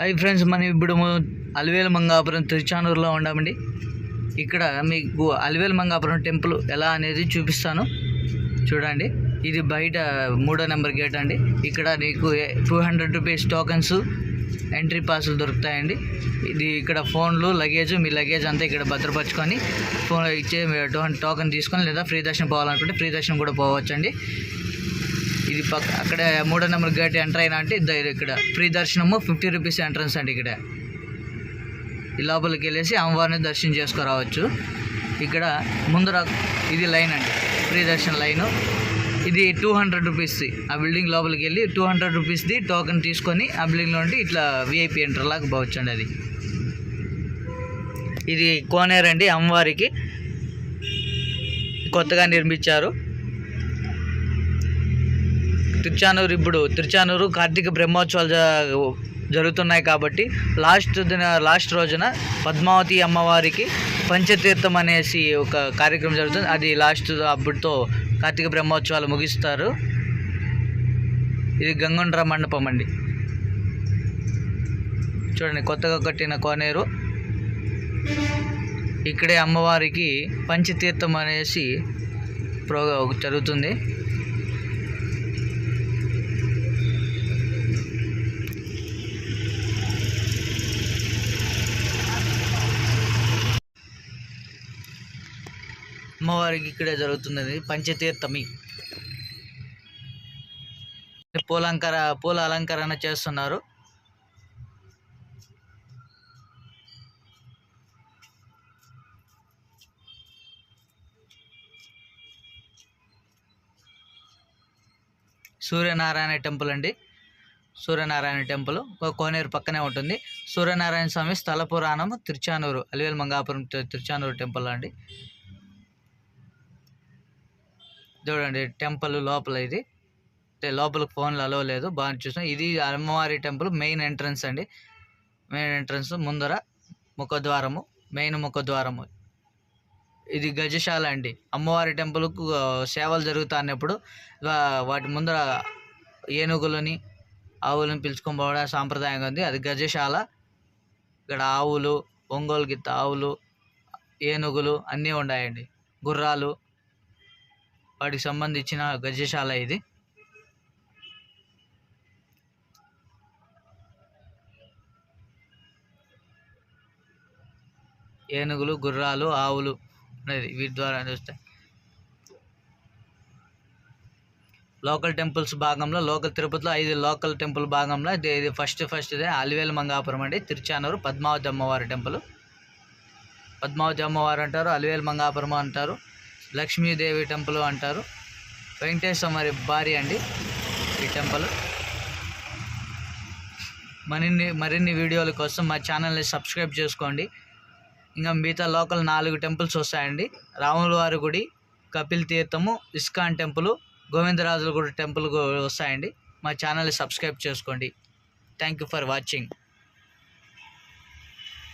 Hi friends మనం ఇప్పుడు అలివేల మంగాపురం తిరుచానూరులో ఉన్నామండి. ఇక్కడ మీకు అలివేల మంగాపురం టెంపుల్ ఎలా అనేది చూపిస్తాను. చూడండి ఇది బయట మూడో నెంబర్ గేట్ అండి. ఇక్కడ నీకు two hundred rupees tokens entry పాసులు దొరుకుతాయండి. ఇది ఇక్కడ ఫోన్లు లగేజ్ మీ లగేజ్ అంతా ఇక్కడ భద్రపరచుకొని ఫోన్ ఇచ్చే టోకెన్ తీసుకొని లేదా ఫ్రీ దర్శనం పోవాలనుకుంటే ఫ్రీ దర్శనం కూడా పోవచ్చండి. ఇది పక్క అక్కడ మూడో నెంబర్ గేట్ ఎంటర్ అయినా అంటే ఇద్దరు ఇక్కడ. ఫ్రీ దర్శనము ఫిఫ్టీ రూపీస్ ఎంట్రన్స్ అండి ఇక్కడ. ఈ లోపలికి వెళ్ళేసి అమ్మవారిని దర్శనం చేసుకురావచ్చు. ఇక్కడ ముందర ఇది లైన్ అండి ఫ్రీ దర్శన లైను. ఇది టూ హండ్రెడ్ రూపీస్ది ఆ బిల్డింగ్ లోపలికి వెళ్ళి టూ హండ్రెడ్ రూపీస్ది టోకెన్ తీసుకొని ఆ బిల్డింగ్లో ఉండి ఇట్లా విఐపి ఎంటర్ లాగా పోవచ్చండి అది. ఇది కోనేరు అండి అమ్మవారికి. కొత్తగా నిర్మించారు. తిరుచానూరు ఇప్పుడు తిరుచానూరు కార్తీక బ్రహ్మోత్సవాలు జరుగుతున్నాయి కాబట్టి లాస్ట్ దిన లాస్ట్ రోజున పద్మావతి అమ్మవారికి పంచతీర్థం అనేసి ఒక కార్యక్రమం జరుగుతుంది. అది లాస్ట్ అప్పుడుతో కార్తీక బ్రహ్మోత్సవాలు ముగిస్తారు. ఇది గంగుండ్ర మండపం అండి. చూడండి కొత్తగా కట్టిన కోనేరు. ఇక్కడే అమ్మవారికి పంచతీర్థం అనేసి ప్రో జరుగుతుంది. అమ్మవారికి ఇక్కడే జరుగుతున్నది. పంచతీర్థమి పూలంకర పూల అలంకరణ చేస్తున్నారు. సూర్యనారాయణ టెంపుల్ అండి. సూర్యనారాయణ టెంపుల్ ఒక కోనేరు పక్కనే ఉంటుంది. సూర్యనారాయణ స్వామి స్థల పురాణం తిరుచానూరు అలివేలు మంగాపురం తిరుచానూరు టెంపుల్ అండి. చూడండి టెంపుల్ లోపల ఇది. అంటే లోపలికి ఫోన్లు అలవ లేదు బాగా చూసాం ఇది అమ్మవారి టెంపుల్ మెయిన్ ఎంట్రన్స్ అండి. మెయిన్ ఎంట్రన్స్ ముందర ముఖద్వారము మెయిన్ ముఖద్వారము. ఇది గజశాల అండి. అమ్మవారి టెంపుల్కు సేవలు జరుగుతున్నప్పుడు వాటి ముందర ఏనుగులని ఆవులను పిలుచుకొని పోవడం సాంప్రదాయంగా ఉంది. అది గజశాల. ఇక్కడ ఆవులు ఒంగోలు గిత్త ఆవులు ఏనుగులు అన్నీ ఉన్నాయండి. గుర్రాలు వాటికి సంబంధించిన గజశాల ఇది. ఏనుగులు గుర్రాలు ఆవులు అనేది వీటి ద్వారా చూస్తే లోకల్ టెంపుల్స్ భాగంలో లోకల్ తిరుపతిలో ఐదు లోకల్ టెంపుల్ భాగంలో ఇది ఇది ఫస్ట్ ఫస్ట్ ఇదే. అలివేలు మంగాపురం అండి తిరుచానూరు పద్మావతి అమ్మవారి టెంపుల్. పద్మావతి అమ్మవారు అంటారు అలివేలు మంగాపురం అంటారు. లక్ష్మీదేవి టెంపుల్ అంటారు. వెంకటేశ్వర మరి భార్య అండి ఈ టెంపుల్. మరిన్ని మరిన్ని వీడియోల కోసం మా ఛానల్ని సబ్స్క్రైబ్ చేసుకోండి. ఇంకా మిగతా లోకల్ నాలుగు టెంపుల్స్ వస్తాయండి. రాములవారి గుడి కపిల్ తీర్థము ఇస్కాన్ టెంపుల్ గోవిందరాజుల గుడి టెంపుల్ వస్తాయండి. మా ఛానల్ని సబ్స్క్రైబ్ చేసుకోండి. Thank you for watching.